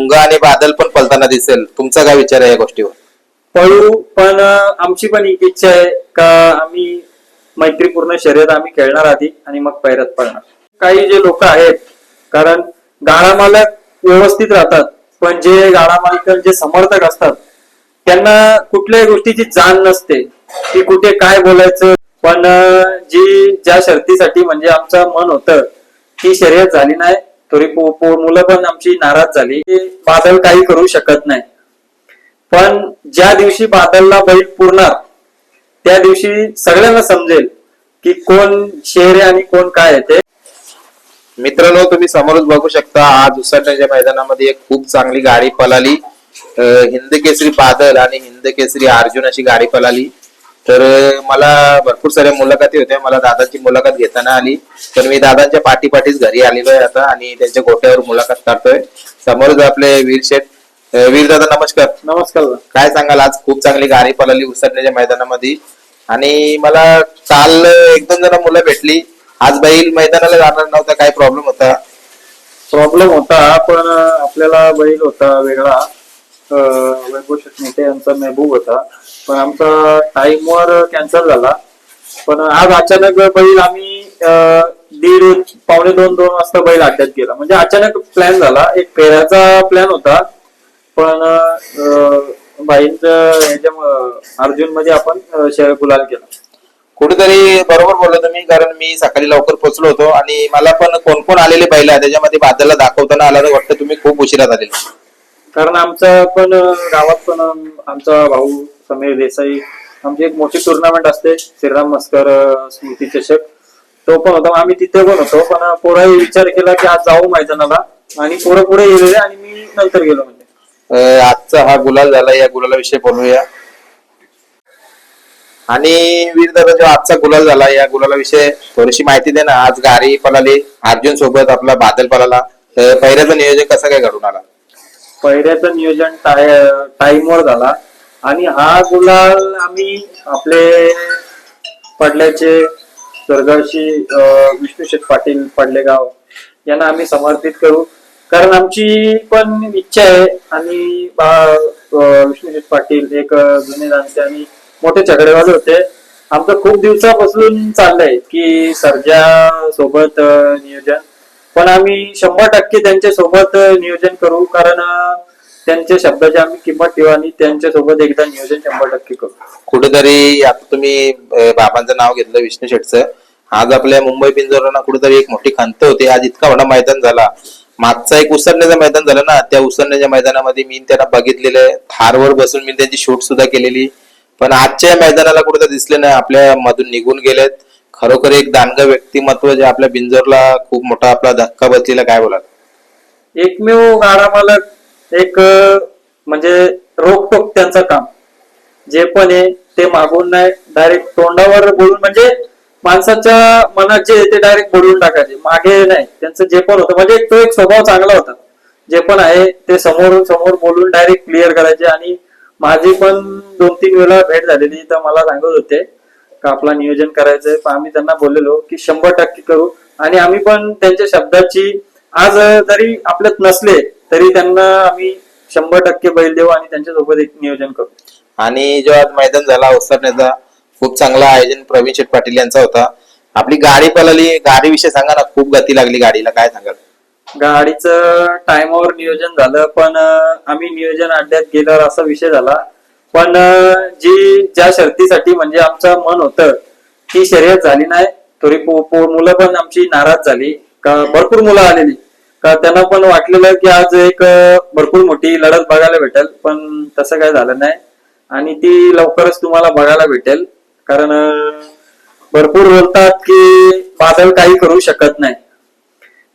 भुंगा आणि बादल पण पलताना दिसेल. तुमचा काय विचार आहे या गोष्टीवर? पळू पण आमची पण एक इच्छा आहे का आम्ही मैत्रीपूर्ण शर्यत आम्ही खेळणार आधी आणि मग पैरात पळणार. काही जे लोक आहेत कारण गाडा मालक व्यवस्थित राहतात पण जे गाडा मालक जे समर्थक असतात त्यांना कुठल्याही गोष्टीची जाण नसते. की कुठे काय बोलायचं. पण जी ज्या शर्तीसाठी म्हणजे आमचं मन होतं ती शर्यत झाली नाही. तरी पो- पो- मुलं पण आमची नाराज झाली. की बादल काही करू शकत नाही. पण ज्या दिवशी बादलला बैल पुरणार त्या दिवशी सगळ्यांना समजेल की कोण शेर आहे आणि कोण काय आहे ते. मित्रांनो तुम्ही समोरच बघू शकता आज उसरण्याच्या मैदानामध्ये एक खूप चांगली गाडी पलाली हिंद केसरी बादल आणि हिंद केसरी अर्जुन अशी गाडी पलाली तर मला भरपूर साऱ्या मुलाखती होत्या. मला दादाची मुलाखत घेताना आली. तर मी दादांच्या पाठीपाठीच घरी आलेलो आहे आता आणि त्यांच्या गोट्यावर मुलाखत काढतोय. समोरच आपले वीर शेठ वीर दादा नमस्कार. नमस्कार काय सांगाल? आज खूप चांगली गाडी पळाली उसरण्याच्या मैदानामध्ये. आणि मला काल एक दोन जण मुलं भेटली. आज बैल मैदानाला जाणार नव्हता. काय प्रॉब्लेम होता? प्रॉब्लेम होता पण आपल्याला बैल होता वेगळा. वैभव शेटनेते यांचा मेहबूब होता. पण आमचा टाइमवर कॅन्सल झाला. पण आज अचानक बैल आम्ही दीड पावणे दोन दोन वाजता बैल अड्ड्यात गेला म्हणजे अचानक प्लॅन झाला. एक पेऱ्याचा प्लॅन होता. पण बाईंचं ह्याच्या अर्जुनमध्ये आपण गुलाल केला. कुठेतरी बरोबर बोललो तुम्ही कारण मी सकाळी लवकर पोहोचलो होतो आणि मला पण कोण कोण आलेले बैल आहे त्याच्यामध्ये बादलला दाखवताना आला तर वाटतं तुम्ही खूप उशिरा झालेले कारण आमचा पण गावात पण आमचा भाऊ समीर देसाई. आमची एक मोठी टुर्नामेंट असते. श्रीराम मस्कर स्मृती चषक. तो पण होता. आम्ही तिथे पण होतो. पण पोराही विचार केला की आज जाऊ मैदानाला. आणि पोरं पुढे गेलेले आणि मी नंतर गेलो म्हणजे. आजचा हा गुलाल झाला. या गुलालाविषयी बोलूया आणि वीर दादा जो आजचा गुलाल झाला या गुलालाविषयी थोडीशी माहिती दे ना आज गाडी पळाली अर्जुन सोबत आपला बादल पळाला तर पहिल्याचं नियोजन कसं काय घडून आला? पहिल्याचं नियोजन टाय टाईमवर झाला. आणि हा गुलाल आम्ही आपले पडल्याचे स्वर्गर्शी विष्णूशेठ पाटील पडलेगाव यांना आम्ही समर्पित करू. कारण आमची पण इच्छा आहे आणि बा- पाटील एक जुने जाणते आणि मोठे झगडेवाले होते. आमचं खूप दिवसापासून चाललंय की सर्जा सोबत नियोजन. पण आम्ही शंभर टक्के त्यांच्यासोबत नियोजन करू. कारण त्यांच्या शब्दाची आम्ही किंमत ठेवू आणि त्यांच्यासोबत एकदा नियोजन शंभर टक्के करू. कुठेतरी आता तुम्ही अं, बाबांचं नाव घेतलं विष्णू शेठचं आज आपल्या मुंबई पिंजोरांना कुठेतरी एक मोठी खंत होती. आज इतका मोठा मैदान झाला. मागचा एक उसरण्याचं मैदान झालं ना त्या उसरण्याच्या मैदानामध्ये मी त्यांना बघितलेलं थारवर बसून मी त्यांची शूट सुद्धा केलेली. पण आजच्या मैदानाला कुठेतरी दिसले नाही. आपल्या मधून निघून गेलेत. खरोखर एक दानग व्यक्तिमत्व जे आपल्या बिंजोरला खूप मोठा आपला धक्का बसलेला काय बोला एकमेव गाडा मालक एक म्हणजे रोखटोक त्यांचं काम. जे पण आहे ते मागून नाही डायरेक्ट तोंडावर बोलून म्हणजे माणसाच्या मनात जे ते डायरेक्ट बोलून टाकायचे. मागे नाही. त्यांचं जे पण होतं म्हणजे तो एक स्वभाव चांगला होता. जे पण आहे ते समोर समोर बोलून डायरेक्ट क्लिअर करायचे आणि माझी पण दोन तीन वेळा भेट झालेली तर मला सांगत होते का आपला नियोजन करायचंय. पण आम्ही त्यांना बोललेलो की शंभर टक्के करू. आणि आम्ही पण त्यांच्या शब्दाची आज जरी आपल्यात नसले तरी त्यांना आम्ही शंभर टक्के बैल देऊ आणि त्यांच्यासोबत एक नियोजन करू. आणि जो आज मैदान झाला उसरण्याचा खूप चांगला आयोजन प्रवीण शेठ पाटील यांचा होता. आपली गाडी पळाली. गाडीविषयी सांगा ना खूप गती लागली गाडीला. काय सांगाल? गाडीचं टाइमवर नियोजन झालं पण आम्ही नियोजन अड्ड्यात गेल्यावर असा विषय झाला. पण जी ज्या शर्तीसाठी म्हणजे आमचं मन होतं ती शर्यत झाली नाही. पो- मुलं पण आमची नाराज झाली. का भरपूर मुलं आलेली. का त्यांना पण वाटलेलं की आज एक भरपूर मोठी लढत बघायला भेटेल पण तसं काय झालं नाही. आणि ती लवकरच तुम्हाला बघायला भेटेल कारण भरपूर बोलतात की बादल काही करू शकत नाही.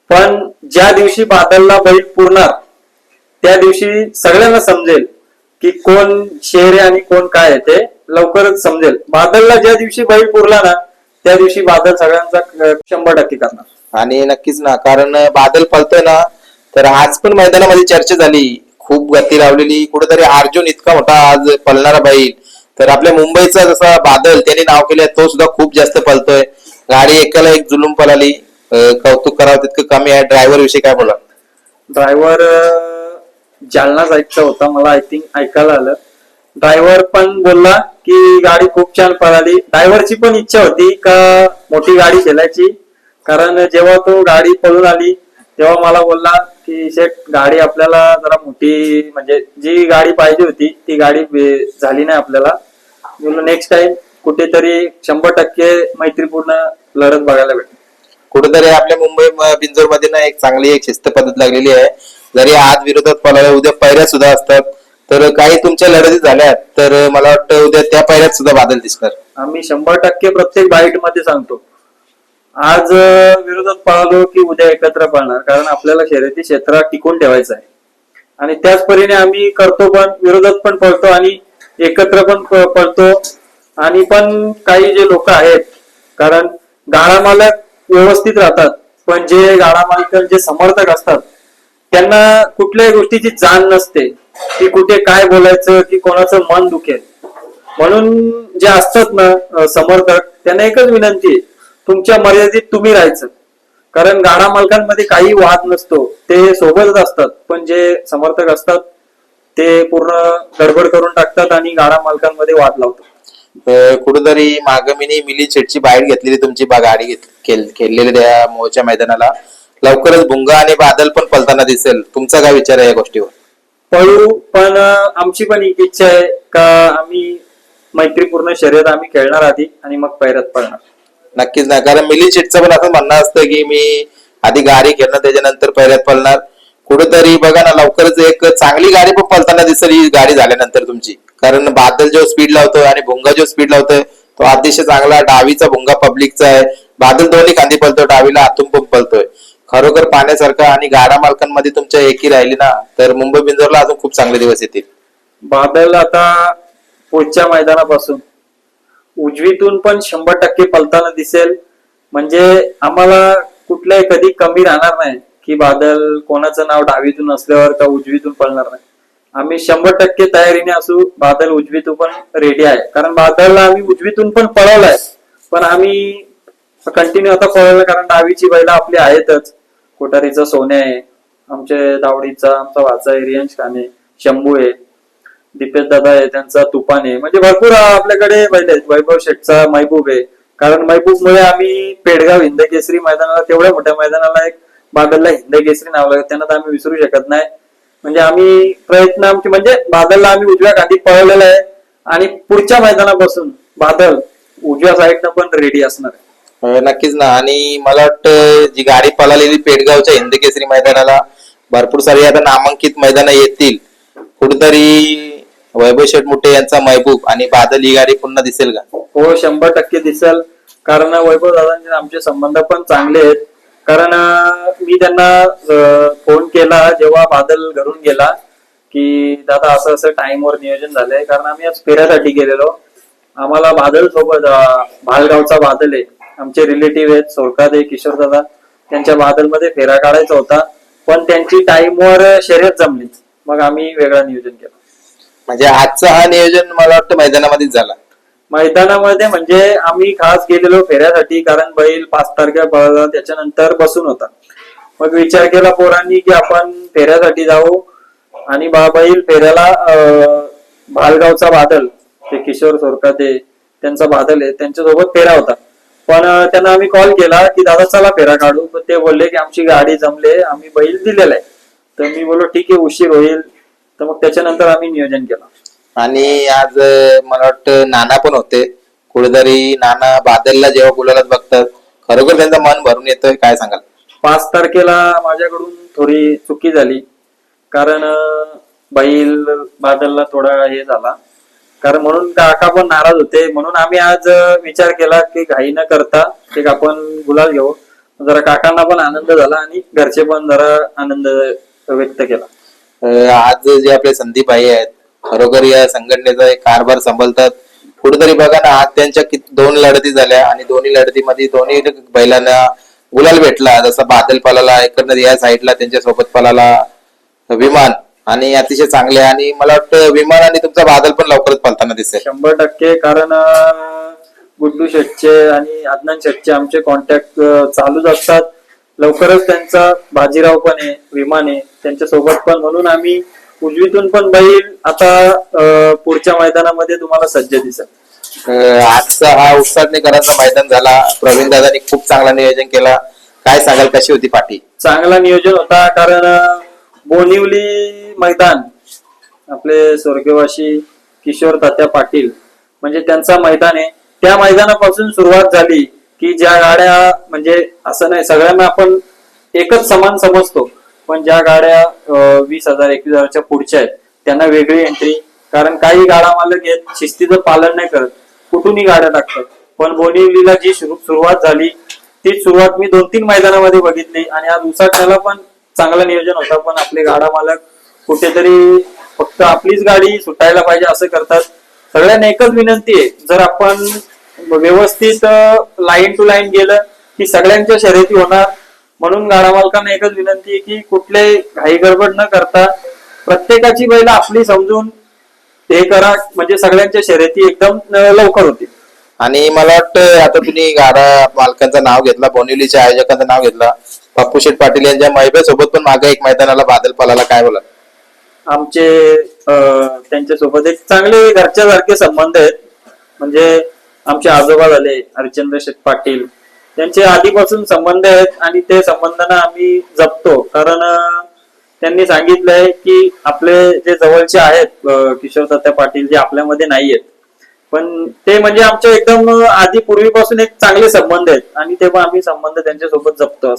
पण ज्या दिवशी बादलला बैल पुरणार त्या दिवशी सगळ्यांना समजेल की कोण शेर आहे आणि कोण काय आहे ते लवकरच समजेल. बादलला ज्या दिवशी बैल पुरला ना त्या दिवशी बादल सगळ्यांचा शंभर टक्के करणार. आणि नक्कीच ना कारण बादल पळतोय ना तर आज पण मैदानामध्ये चर्चा झाली. खूप गती लावलेली. कुठेतरी अर्जुन इतका मोठा आज पळणारा बैल. तर आपल्या मुंबईचा जसा बादल त्याने नाव केलं तो सुद्धा खूप जास्त पळतोय. गाडी एकाला एक जुलूम पळाली. कौतुक करावं तितकं कमी आहे. ड्रायव्हर विषयी काय बोला ड्रायव्हर जालनाच साईडचा होता. मला आय थिंक ऐकायला आलं. ड्रायव्हर पण बोलला की गाडी खूप छान पळाली. ड्रायव्हरची पण इच्छा होती का मोठी गाडी खेळायची. कारण जेव्हा तो गाडी पळून आली तेव्हा मला बोलला की शेठ गाडी आपल्याला जरा मोठी म्हणजे जी गाडी पाहिजे होती ती गाडी झाली नाही आपल्याला. बोललो नेक्स्ट टाइम कुठेतरी शंभर टक्के मैत्रीपूर्ण लढत बघायला भेटेल. कुठेतरी आपल्या मुंबई बिंजोरमध्ये ना एक चांगली एक शिस्त पद्धत लागलेली आहे. जरी आज विरोधात पळाला उद्या पैऱ्या सुद्धा असतात. तर काही तुमच्या लढती झाल्या तर मला वाटतं उद्या त्या पैऱ्यात सुद्धा बादल दिसणार. आम्ही शंभर टक्के प्रत्येक बाईटमध्ये सांगतो. आज विरोधात पाळलो की उद्या एकत्र पळणार? कारण आपल्याला शर्यती क्षेत्रात टिकून ठेवायचं आहे. आणि त्याच परीने आम्ही करतो पण विरोधात पण पळतो आणि एकत्र पण पळतो. आणि पण काही जे लोक आहेत कारण गाडा मालक व्यवस्थित राहतात पण जे गाडा मालक जे समर्थक असतात त्यांना कुठल्याही गोष्टीची जाण नसते की कुठे काय बोलायचं की कोणाचं मन दुखेल. म्हणून जे असतात ना समर्थक त्यांना एकच विनंती आहे तुमच्या मर्यादित तुम्ही राहायचं. कारण गाडा मालकांमध्ये काही वाद नसतो. ते सोबतच असतात. पण जे समर्थक असतात ते पूर्ण गडबड करून टाकतात आणि गाडा मालकांमध्ये वाद लावतात. तर कुठेतरी मागमिनी मिली शेटची बाहेर घेतलेली तुमची गाडी खेळलेली त्या मोहच्या मैदानाला. लवकरच भुंगा आणि बादल पण पलताना दिसेल. तुमचा काय विचार आहे या गोष्टीवर? पळू पण आमची पण एक इच्छा आहे का आम्ही मैत्रीपूर्ण शर्यत आम्ही खेळणार आधी आणि मग पैरात पळणार. नक्कीच नाही. कारण मिली शेटचं पण असं म्हणणं असतं की मी आधी गाडी घेणार त्याच्यानंतर पहिल्यात पळणार. कुठेतरी बघा ना लवकरच एक चांगली गाडी पण पळताना दिसेल ही गाडी झाल्यानंतर तुमची. कारण बादल जो स्पीड लावतोय आणि भुंगा जो स्पीड लावतोय तो अतिशय चांगला डावीचा भुंगा पब्लिकचा आहे. बादल दोन्ही खांदी पळतो डावीला आतून पण पळतोय. खरोखर पाहण्यासारखं आणि गाडा मालकांमध्ये तुमच्या एकी राहिली ना तर मुंबई बिंजोरला अजून खूप चांगले दिवस येतील. बादल आता पुढच्या मैदानापासून. उजवीतून पण शंभर टक्के पलताना दिसेल. म्हणजे आम्हाला कुठल्याही कधी कमी राहणार नाही की बादल कोणाचं नाव डावीतून असल्यावर का उजवीतून पळणार नाही. आम्ही शंभर टक्के तयारीने असू बादल उजवीतून पण रेडी आहे. कारण बादलला आम्ही उजवीतून पण पळवलाय. पण आम्ही कंटिन्यू आता पळवलं कारण डावीची बैला आपली आहेतच. कोठारीचा सोने आहे आमचे दावडीचा आमचा वाचा आहे रियांश खाने शंभू आहे. दीपेश दादा आहे त्यांचा तुफान आहे. म्हणजे भरपूर आपल्याकडे बैल आहेत वैभव शेठचा महबूब आहे. कारण महबूब मुळे आम्ही पेडगाव हिंद केसरी मैदानाला तेवढ्या मोठ्या मैदानाला एक बादलला हिंद केसरी नाव लागत त्यांना तर आम्ही विसरू शकत नाही. म्हणजे आम्ही प्रयत्न आमचे म्हणजे बादलला आम्ही उजव्या खाली पळवलेला आहे. आणि पुढच्या मैदानापासून बादल उजव्या साईडनं पण रेडी असणार आहे. नक्कीच ना. आणि मला वाटतं जी गाडी पळालेली पेडगावच्या हिंद केसरी मैदानाला भरपूर सारी आता नामांकित मैदानं येतील. कुठेतरी वैभव शेठ मुठे यांचा महबूब आणि बादल ही गाडी पुन्हा दिसेल का? हो शंभर टक्के दिसेल. कारण वैभव दादांचे आमचे संबंध पण चांगले आहेत. कारण मी त्यांना फोन केला जेव्हा बादल घरून गेला की दादा असं असं टाइमवर नियोजन झालंय. कारण आम्ही आज फेऱ्यासाठी गेलेलो. आम्हाला बादल सोबत भालगावचा बादल आहे. आमचे रिलेटिव्ह आहेत सोरकादे किशोर दादा. त्यांच्या बादलमध्ये फेरा काढायचा होता. पण त्यांची टाइमवर शर्यत जमली. मग आम्ही वेगळा नियोजन केलं. म्हणजे आजचं हा नियोजन मला वाटतं मैदानामध्येच झाला. मैदानामध्ये म्हणजे आम्ही खास गेलेलो फेऱ्यासाठी कारण बैल पाच तारखेला पळाला त्याच्यानंतर बसून होता. मग विचार केला पोरांनी की आपण फेऱ्यासाठी जाऊ आणि बा बैल फेऱ्याला भालगावचा बादल ते किशोर सोरकाते त्यांचा बादल आहे त्यांच्यासोबत फेरा होता. पण त्यांना आम्ही कॉल केला की दादा चला फेरा काढू. पण ते बोलले की आमची गाडी जमले आम्ही बैल दिलेला आहे. तर मी बोललो ठीक आहे उशीर होईल. तर मग त्याच्यानंतर आम्ही नियोजन केलं. आणि आज मला वाटतं नाना पण होते. कुठेतरी नाना बादलला जेव्हा बोलायला बघतात खरोखर त्यांचं मन भरून येतोय काय सांगाल? पाच तारखेला माझ्याकडून थोडी चुकी झाली. कारण बैल बादलला थोडा हे झाला. कारण म्हणून काका पण नाराज होते. म्हणून आम्ही आज विचार केला की घाई न करता एक आपण गुलाल घेऊ. जरा काकांना पण आनंद झाला आणि घरचे पण जरा आनंद व्यक्त केला. आज जे आपले संदीप भाई आहेत खरोखर या संघटनेचा एक कारभार सांभाळतात. कुठेतरी बघा ना आज त्यांच्या दोन लढती झाल्या आणि दोन्ही लढतीमध्ये दोन्ही बैलांना गुलाल भेटला. जसा बादल पलाला एकंदर या साईडला त्यांच्यासोबत पलाला विमान आणि अतिशय चांगले आणि मला वाटतं विमान आणि तुमचा बादल पण लवकरच पलताना दिसेल. शंभर टक्के कारण गुड्डू शेटचे आणि आदनान शेटचे आमचे कॉन्टॅक्ट चालूच असतात. लवकरच त्यांचा बाजीराव पण आहे विमान आहे त्यांच्यासोबत पण. म्हणून आम्ही उजवीतून पण बैल आता पुढच्या मैदानामध्ये तुम्हाला सज्ज दिसेल अं, आजचा हा उत्साहनेकरांचा मैदान झाला. प्रवीण दादांनी खूप चांगला नियोजन केला. काय सांगाल कशी होती पाठी? चांगला नियोजन होता कारण बोनिवली मैदान आपले स्वर्गवासी किशोर तात्या पाटील म्हणजे त्यांचा मैदान आहे. त्या मैदानापासून सुरुवात झाली. की ज्या गाड्या म्हणजे असं नाही सगळ्यांना आपण एकच समान समजतो. पण ज्या गाड्या वीस हजार एकवीस हजारच्या पुढच्या आहेत त्यांना वेगळी एंट्री कारण काही गाडा मालक आहेत शिस्तीचं पालन नाही करत. कुठूनही गाड्या टाकतात. पण बोनिवलीला जी सुरुवात झाली ती सुरुवात मी दोन तीन मैदानामध्ये बघितली. आणि आज उसाटण्याला पण चांगलं नियोजन होता. पण आपले गाडा मालक कुठेतरी फक्त आपलीच गाडी सुटायला पाहिजे असं करतात. सगळ्यांना एकच विनंती आहे. जर आपण व्यवस्थित लाईन टू लाईन गेलं की सगळ्यांच्या शर्यती होणार. म्हणून गाडा मालकांना एकच विनंती आहे की कुठले घाई गडबड न करता प्रत्येकाची बैल आपली समजून हे करा. म्हणजे सगळ्यांच्या शर्यती एकदम लवकर होतील. आणि मला वाटतं आता तुम्ही गाडा मालकांचं नाव घेतला बोनिवलीच्या आयोजकांचं नाव घेतला. पप्पू शेठ पाटील यांच्या महिबेसोबत पण मागे एक मैदानाला बादल पलाला काय बोला आमचे त्यांच्यासोबत एक चांगले घरच्या सारखे संबंध आहेत. म्हणजे आमचे आजोबा झाले हरिचंद्र शेठ पाटील त्यांचे आधीपासून संबंध आहेत आणि ते संबंधांना आम्ही जपतो. कारण त्यांनी सांगितलंय की आपले जे जवळचे आहेत किशोर सत्या पाटील जे आपल्यामध्ये नाही आहेत पण ते म्हणजे आमच्या एकदम आधी पूर्वीपासून एक चांगले संबंध आहेत आणि तेव्हा आम्ही संबंध त्यांच्यासोबत जपतो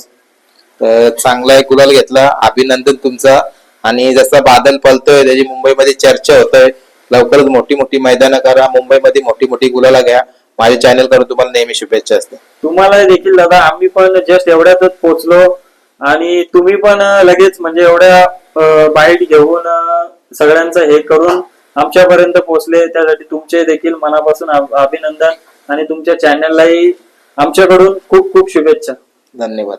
तर चांगला एक गुलाल घेतला? अभिनंदन तुमचा. आणि जसा बादल पलतोय त्याची मुंबईमध्ये चर्चा होतोय. लवकरच मोठी मोठी मैदानं करा मुंबईमध्ये मोठी मोठी गुलाला घ्या. माझ्या चॅनल करून तुम्हाला नेहमी शुभेच्छा असते. तुम्हाला देखील दादा आम्ही पण जस्ट एवढ्यातच पोहोचलो आणि तुम्ही पण लगेच म्हणजे एवढ्या बाईट घेऊन सगळ्यांचं हे करून आमच्यापर्यंत पोहोचले. त्यासाठी तुमचे देखील मनापासून अभ- अभिनंदन आणि तुमच्या चॅनललाही आमच्याकडून खूप खूप शुभेच्छा. धन्यवाद.